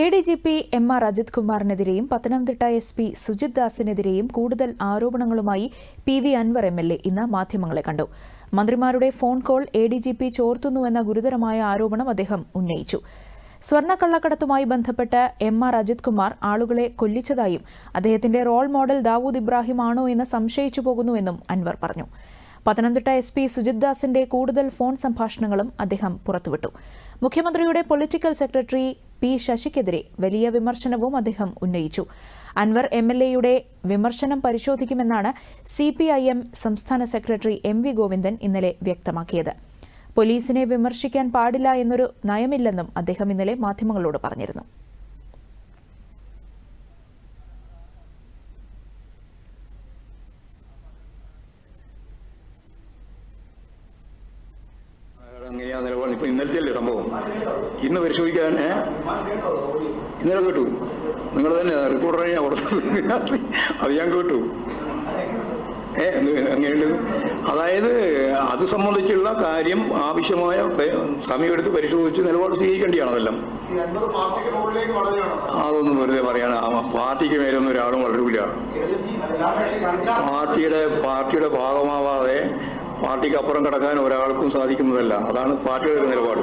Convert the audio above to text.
A D G P M R Ajith കുമാറിനെതിരെയും Pathanamthitta S P Sujith ദാസിനെതിരെയും കൂടുതൽ ആരോപണങ്ങളുമായി P V Anvar M L A ഇന്ന് മാധ്യമങ്ങളെ കണ്ടു. മന്ത്രിമാരുടെ phone call A D G P ചോർത്തുന്നുവെന്ന ഗുരുതരമായ ആരോപണം അദ്ദേഹം ഉന്നയിച്ചു. സ്വർണക്കള്ളക്കടത്തുമായി ബന്ധപ്പെട്ട് എം ആർ അജിത് കുമാർ ആളുകളെ കൊല്ലിച്ചതായും അദ്ദേഹത്തിന്റെ റോൾ മോഡൽ ദാവൂദ് ഇബ്രാഹിം ആണോ എന്ന് സംശയിച്ചു പോകുന്നുവെന്നും അൻവർ പറഞ്ഞു. പത്തനംതിട്ട എസ് പി സുജിത് ദാസിന്റെ കൂടുതൽ ഫോൺ സംഭാഷണങ്ങളും അദ്ദേഹം പുറത്തുവിട്ടു. മുഖ്യമന്ത്രിയുടെ പൊളിറ്റിക്കൽ സെക്രട്ടറി പി ശശിക്കെതിരെ വലിയ വിമർശനവും അദ്ദേഹം ഉന്നയിച്ചു. അൻവർ എം എൽ എയുടെ വിമർശനം പരിശോധിക്കുമെന്നാണ് സി പി ഐ എം സംസ്ഥാന സെക്രട്ടറി എം വി ഗോവിന്ദൻ ഇന്നലെ വ്യക്തമാക്കിയത്. പോലീസിനെ വിമർശിക്കാൻ പാടില്ല എന്നൊരു നയമില്ലെന്നും അദ്ദേഹം ഇന്നലെ മാധ്യമങ്ങളോട് പറഞ്ഞിരുന്നു. അയാൾ അങ്ങനെയാ നിലപാട്? ഇപ്പൊ ഇന്നലത്തെ അല്ലേ സംഭവം? ഇന്ന് പരിശോധിക്കാൻ ഇന്നലെ കേട്ടു. നിങ്ങൾ തന്നെ റിപ്പോർട്ടറെ ഞാൻ പുറത്ത് അത് ഞാൻ കേട്ടു. ഏ അങ്ങനെയുണ്ട് അതായത് അത് സംബന്ധിച്ചുള്ള കാര്യം ആവശ്യമായ സമയമെടുത്ത് പരിശോധിച്ച് നിലപാട് സ്വീകരിക്കേണ്ടിയാണ് അതെല്ലാം. അതൊന്നും വെറുതെ പറയാൻ പാർട്ടിക്ക് മേലൊന്നും ഒരാളും വളരൂല. പാർട്ടിയുടെ പാർട്ടിയുടെ ഭാഗമാവാതെ പാർട്ടിക്ക് അപ്പുറം കടക്കാൻ ഒരാൾക്കും സാധിക്കുന്നതല്ല. അതാണ് പാർട്ടിയുടെ നിലപാട്.